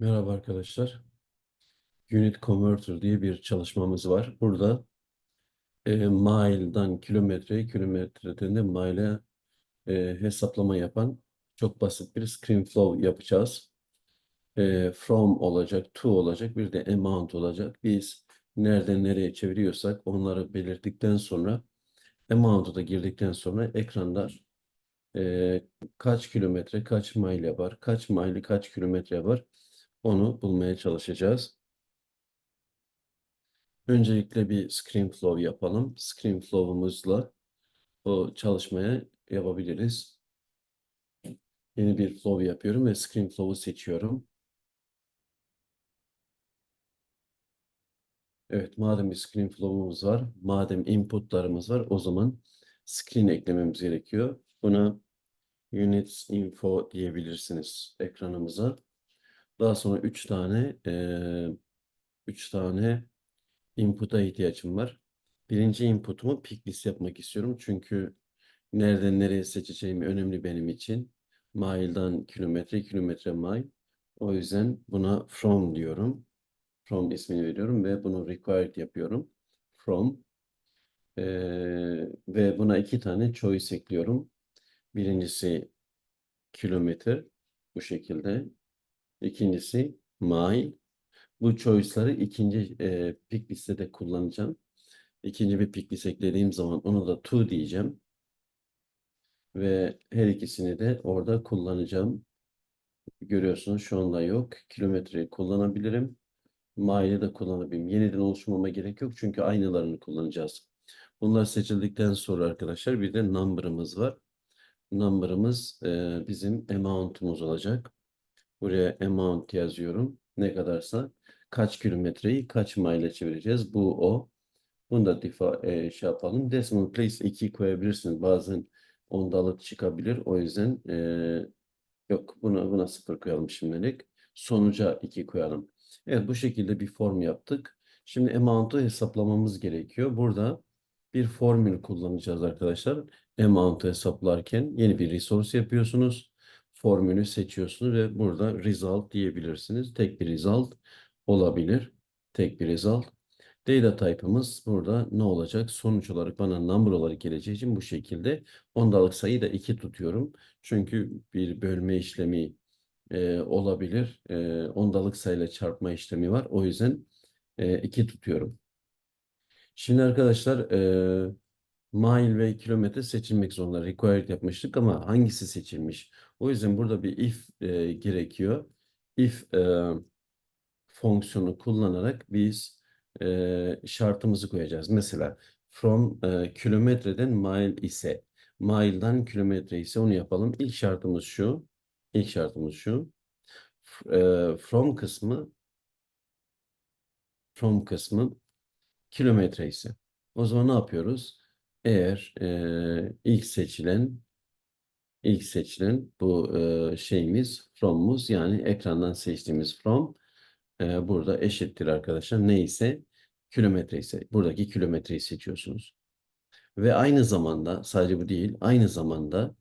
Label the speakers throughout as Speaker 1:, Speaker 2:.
Speaker 1: Merhaba arkadaşlar. Unit Converter diye bir çalışmamız var. Burada e, mile'dan kilometreye, kilometreden de mile'e e, hesaplama yapan çok basit bir screen flow yapacağız. E, from olacak, to olacak, bir de amount olacak. Biz nereden nereye çeviriyorsak onları belirttikten sonra amount'u da girdikten sonra ekranda e, kaç kilometre, kaç mile var, kaç mile, kaç kilometre var onu bulmaya çalışacağız. Öncelikle bir screen flow yapalım. Screen flow'umuzla o çalışmaya yapabiliriz. Yeni bir flow yapıyorum ve screen flow'u seçiyorum. Evet, madem bir screen flow'umuz var, madem inputlarımız var, o zaman screen eklememiz gerekiyor. Buna units info diyebilirsiniz ekranımıza. Daha sonra 3 tane 3 tane input'a ihtiyacım var. Birinci input'umu pick list yapmak istiyorum. Çünkü nereden nereye seçeceğim önemli benim için. Mile'dan kilometre, kilometre mile. O yüzden buna from diyorum. From ismini veriyorum ve bunu required yapıyorum. From. Ee, ve buna iki tane choice ekliyorum. Birincisi kilometre bu şekilde. İkincisi mile. Bu choice'ları ikinci e, pick listede kullanacağım. İkinci bir pick list eklediğim zaman onu da to diyeceğim. Ve her ikisini de orada kullanacağım. Görüyorsunuz şu anda yok. Kilometreyi kullanabilirim. Mile'i de kullanabilirim. Yeniden oluşmama gerek yok çünkü aynılarını kullanacağız. Bunlar seçildikten sonra arkadaşlar bir de number'ımız var. Number'ımız e, bizim amount'umuz olacak. Buraya amount yazıyorum. Ne kadarsa kaç kilometreyi kaç mile çevireceğiz. Bu o. Bunu da defa, e, şey yapalım. Decimal place 2 koyabilirsiniz. Bazen ondalık çıkabilir. O yüzden e, yok buna buna 0 koyalım şimdilik. Sonuca 2 koyalım. Evet bu şekilde bir form yaptık. Şimdi amount'u hesaplamamız gerekiyor. Burada bir formül kullanacağız arkadaşlar. Amount'u hesaplarken yeni bir resource yapıyorsunuz. Formülü seçiyorsunuz ve burada result diyebilirsiniz. Tek bir result olabilir. Tek bir result. Data type'ımız burada ne olacak? Sonuç olarak bana number olarak geleceği için bu şekilde ondalık sayıyı da 2 tutuyorum. Çünkü bir bölme işlemi e, olabilir. E, ondalık sayıyla çarpma işlemi var. O yüzden 2 tutuyorum. Şimdi arkadaşlar e, mile ve kilometre seçilmek zorunda. Required yapmıştık ama hangisi seçilmiş? O yüzden burada bir if e, gerekiyor. If e, fonksiyonu kullanarak biz e, şartımızı koyacağız. Mesela from e, kilometreden mile ise mile'dan kilometre ise onu yapalım. İlk şartımız şu. İlk şartımız şu. E, from kısmı from kısmı kilometre ise. O zaman ne yapıyoruz? Eğer e, ilk seçilen ilk seçilen bu e, şeyimiz from'umuz yani ekrandan seçtiğimiz from e, burada eşittir arkadaşlar. Neyse kilometre ise buradaki kilometreyi seçiyorsunuz. Ve aynı zamanda sadece bu değil aynı zamanda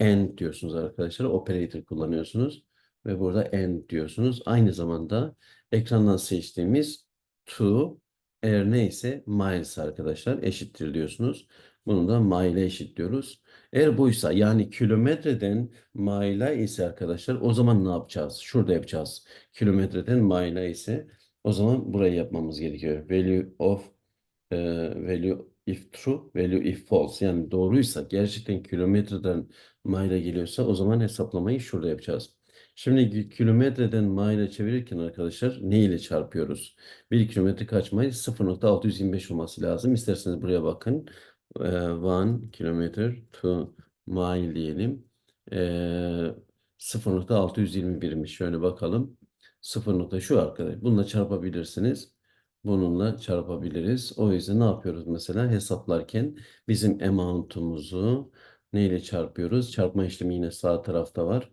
Speaker 1: and diyorsunuz arkadaşlar. Operator kullanıyorsunuz. Ve burada and diyorsunuz. Aynı zamanda ekrandan seçtiğimiz to eğer neyse miles arkadaşlar eşittir diyorsunuz. Bunu da mile eşitliyoruz. Eğer buysa yani kilometreden mile'a ise arkadaşlar o zaman ne yapacağız? Şurada yapacağız. Kilometreden mile'a ise o zaman burayı yapmamız gerekiyor. Value of e, value if true, value if false. Yani doğruysa gerçekten kilometreden mile'a geliyorsa o zaman hesaplamayı şurada yapacağız. Şimdi kilometreden mile'a çevirirken arkadaşlar ne ile çarpıyoruz? 1 kilometre kaç mile? 0.625 olması lazım. İsterseniz buraya bakın. 1 kilometre to mile diyelim. Ee, 0.621'miş. Şöyle bakalım. 0 nokta şu arkadaş. Bununla çarpabilirsiniz. Bununla çarpabiliriz. O yüzden ne yapıyoruz mesela? Hesaplarken bizim amount'umuzu neyle çarpıyoruz? Çarpma işlemi yine sağ tarafta var.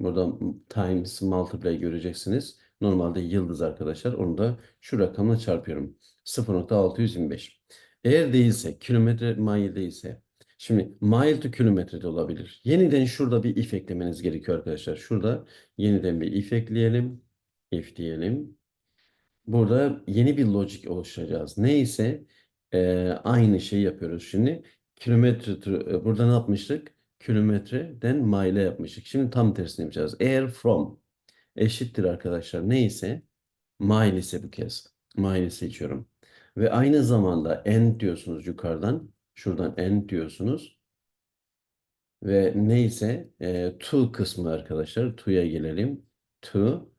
Speaker 1: Burada times multiply göreceksiniz. Normalde yıldız arkadaşlar. Onu da şu rakamla çarpıyorum. 0.625. Eğer değilse, kilometre mile değilse, şimdi mile to kilometre de olabilir. Yeniden şurada bir if eklemeniz gerekiyor arkadaşlar. Şurada yeniden bir if ekleyelim. if diyelim. Burada yeni bir logic oluşturacağız. Neyse e, aynı şeyi yapıyoruz şimdi. Kilometre e, burada ne yapmıştık? Kilometreden mile yapmıştık. Şimdi tam tersini yapacağız. Eğer from eşittir arkadaşlar neyse mile ise bu kez. Mile seçiyorum. Ve aynı zamanda end diyorsunuz yukarıdan. Şuradan end diyorsunuz. Ve neyse e, to kısmı arkadaşlar. To'ya gelelim. To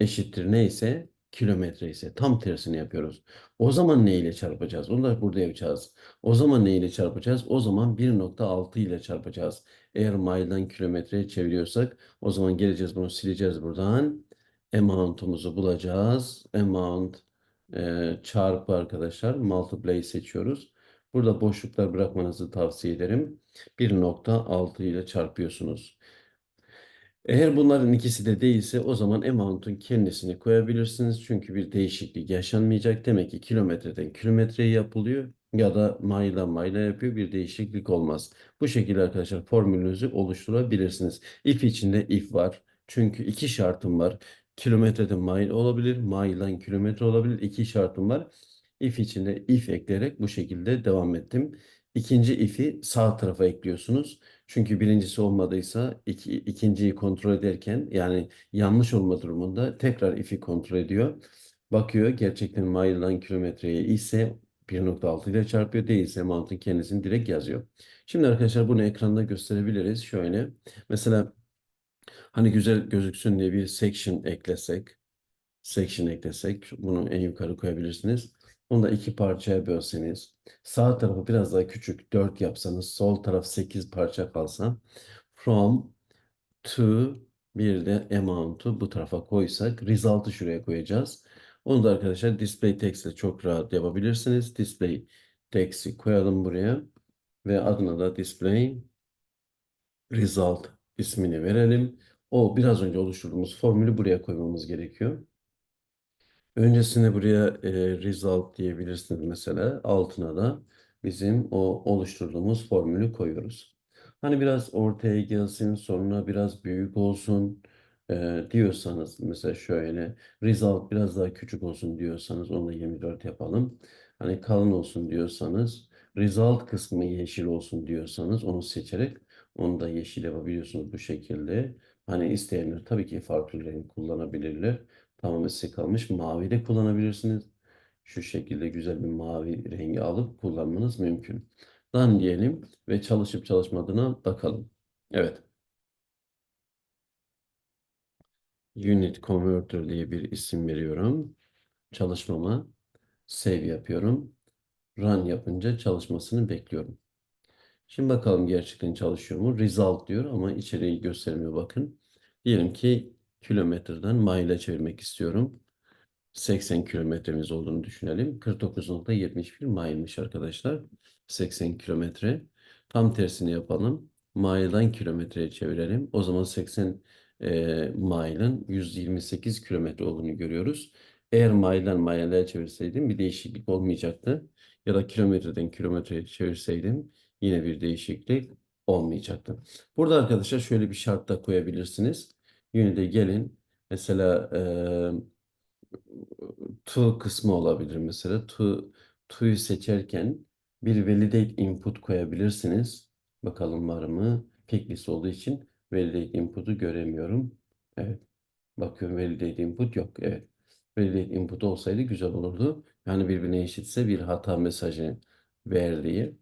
Speaker 1: eşittir neyse kilometre ise tam tersini yapıyoruz. O zaman ne ile çarpacağız? Onu da burada yapacağız. O zaman ne ile çarpacağız? O zaman 1.6 ile çarpacağız. Eğer mile'dan kilometreye çeviriyorsak o zaman geleceğiz bunu sileceğiz buradan. Amount'umuzu bulacağız. Amount e, çarpı arkadaşlar multiply seçiyoruz. Burada boşluklar bırakmanızı tavsiye ederim. 1.6 ile çarpıyorsunuz. Eğer bunların ikisi de değilse o zaman amount'un kendisini koyabilirsiniz. Çünkü bir değişiklik yaşanmayacak. Demek ki kilometreden kilometreye yapılıyor ya da mile'dan mile'a yapıyor. Bir değişiklik olmaz. Bu şekilde arkadaşlar formülünüzü oluşturabilirsiniz. If içinde if var. Çünkü iki şartım var. Kilometreden mile olabilir, mile'dan kilometre olabilir. İki şartım var. If içinde if ekleyerek bu şekilde devam ettim. İkinci if'i sağ tarafa ekliyorsunuz. Çünkü birincisi olmadıysa iki, ikinciyi kontrol ederken yani yanlış olma durumunda tekrar if'i kontrol ediyor. Bakıyor gerçekten mile'dan kilometreye ise 1.6 ile çarpıyor değilse mantığın kendisini direkt yazıyor. Şimdi arkadaşlar bunu ekranda gösterebiliriz. Şöyle mesela hani güzel gözüksün diye bir section eklesek section eklesek bunu en yukarı koyabilirsiniz. Onu da iki parçaya bölseniz. Sağ tarafı biraz daha küçük 4 yapsanız. Sol taraf 8 parça kalsa. From to bir de amount'u bu tarafa koysak. Result'ı şuraya koyacağız. Onu da arkadaşlar display text ile çok rahat yapabilirsiniz. Display text'i koyalım buraya. Ve adına da display result ismini verelim. O biraz önce oluşturduğumuz formülü buraya koymamız gerekiyor. Öncesine buraya e, result diyebilirsiniz mesela. Altına da bizim o oluşturduğumuz formülü koyuyoruz. Hani biraz ortaya gelsin, sonra biraz büyük olsun e, diyorsanız mesela şöyle result biraz daha küçük olsun diyorsanız onu da 24 yapalım. Hani kalın olsun diyorsanız result kısmı yeşil olsun diyorsanız onu seçerek onu da yeşil yapabiliyorsunuz bu şekilde. Hani isteyenler tabii ki farklı renk kullanabilirler. Tamamen size kalmış. Mavi de kullanabilirsiniz. Şu şekilde güzel bir mavi rengi alıp kullanmanız mümkün. Done diyelim ve çalışıp çalışmadığına bakalım. Evet. Unit Converter diye bir isim veriyorum. Çalışmama save yapıyorum. Run yapınca çalışmasını bekliyorum. Şimdi bakalım gerçekten çalışıyor mu? Result diyor ama içeriği göstermiyor bakın. Diyelim ki kilometreden mile'a çevirmek istiyorum. 80 kilometremiz olduğunu düşünelim. 49.71 mile'miş arkadaşlar. 80 kilometre. Tam tersini yapalım. Mile'dan kilometreye çevirelim. O zaman 80 e, mile'ın 128 kilometre olduğunu görüyoruz. Eğer mile'dan mile'e çevirseydim bir değişiklik olmayacaktı. Ya da kilometreden kilometreye çevirseydim yine bir değişiklik olmayacaktı. Burada arkadaşlar şöyle bir şart da koyabilirsiniz. Yine de gelin mesela e, to kısmı olabilir mesela. To, to'yu seçerken bir validate input koyabilirsiniz. Bakalım var mı? Picklist olduğu için validate input'u göremiyorum. Evet. Bakıyorum validate input yok. Evet. Validate input olsaydı güzel olurdu. Yani birbirine eşitse bir hata mesajı verdiği.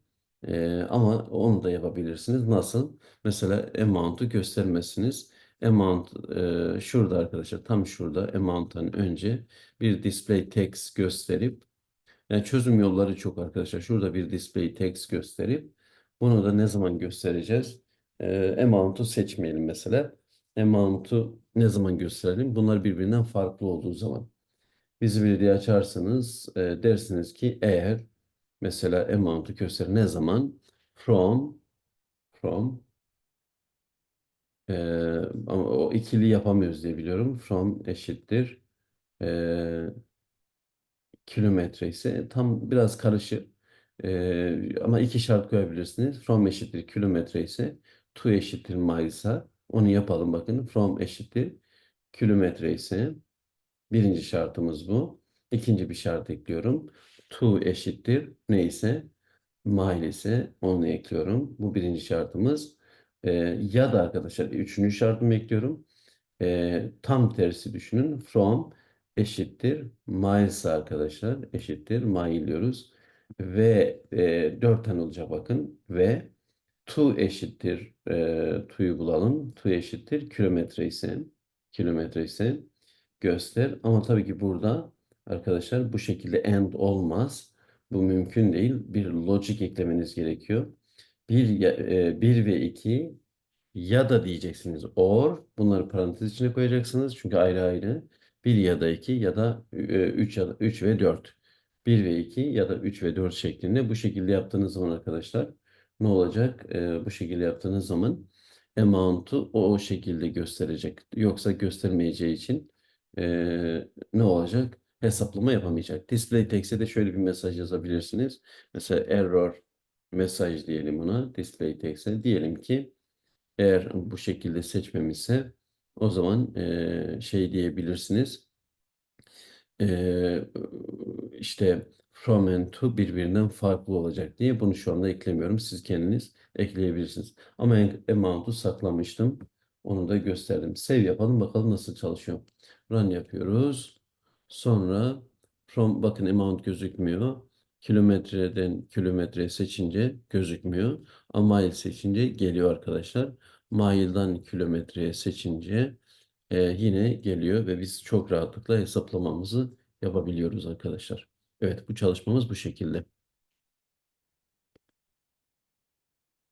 Speaker 1: Ee, ama onu da yapabilirsiniz. Nasıl? Mesela amount'u göstermezsiniz. Amount e, şurada arkadaşlar tam şurada amount'tan önce bir display text gösterip yani çözüm yolları çok arkadaşlar. Şurada bir display text gösterip bunu da ne zaman göstereceğiz? E, amount'u seçmeyelim mesela. Amount'u ne zaman gösterelim? Bunlar birbirinden farklı olduğu zaman. Visibility açarsanız e, dersiniz ki eğer mesela amount'u göster ne zaman? From from ama o ikili yapamıyoruz diye biliyorum. From eşittir e, kilometre ise tam biraz karışık. E, ama iki şart koyabilirsiniz. From eşittir kilometre ise to eşittir mile ise onu yapalım bakın. From eşittir kilometre ise birinci şartımız bu. İkinci bir şart ekliyorum. To eşittir neyse mile ise onu ekliyorum. Bu birinci şartımız. Ee, ya da arkadaşlar üçüncü şartımı ekliyorum. Ee, tam tersi düşünün. From eşittir miles arkadaşlar. Eşittir mile diyoruz. Ve e, dört tane olacak bakın. Ve to eşittir e, to'yu bulalım. To eşittir kilometre ise kilometre ise göster. Ama tabii ki burada arkadaşlar bu şekilde and olmaz. Bu mümkün değil. Bir logic eklemeniz gerekiyor. Bir, ya- e, bir ve iki ya da diyeceksiniz or bunları parantez içine koyacaksınız çünkü ayrı ayrı bir ya da iki ya da e, üç ya da üç ve dört. Bir ve iki ya da üç ve dört şeklinde bu şekilde yaptığınız zaman arkadaşlar ne olacak? E, bu şekilde yaptığınız zaman amount'u o, şekilde gösterecek. Yoksa göstermeyeceği için e, ne olacak? Hesaplama yapamayacak. Display text'e de şöyle bir mesaj yazabilirsiniz. Mesela error mesaj diyelim buna. Display text'e diyelim ki eğer bu şekilde seçmemişse o zaman eee, şey diyebilirsiniz. Eee, işte from and to birbirinden farklı olacak diye bunu şu anda eklemiyorum. Siz kendiniz ekleyebilirsiniz. Ama amount'u saklamıştım. Onu da gösterdim. Save yapalım bakalım nasıl çalışıyor. Run yapıyoruz. Sonra from bakın amount gözükmüyor. Kilometreden kilometre seçince gözükmüyor. Ama mile seçince geliyor arkadaşlar. Mile'dan kilometreye seçince e, yine geliyor ve biz çok rahatlıkla hesaplamamızı yapabiliyoruz arkadaşlar. Evet bu çalışmamız bu şekilde.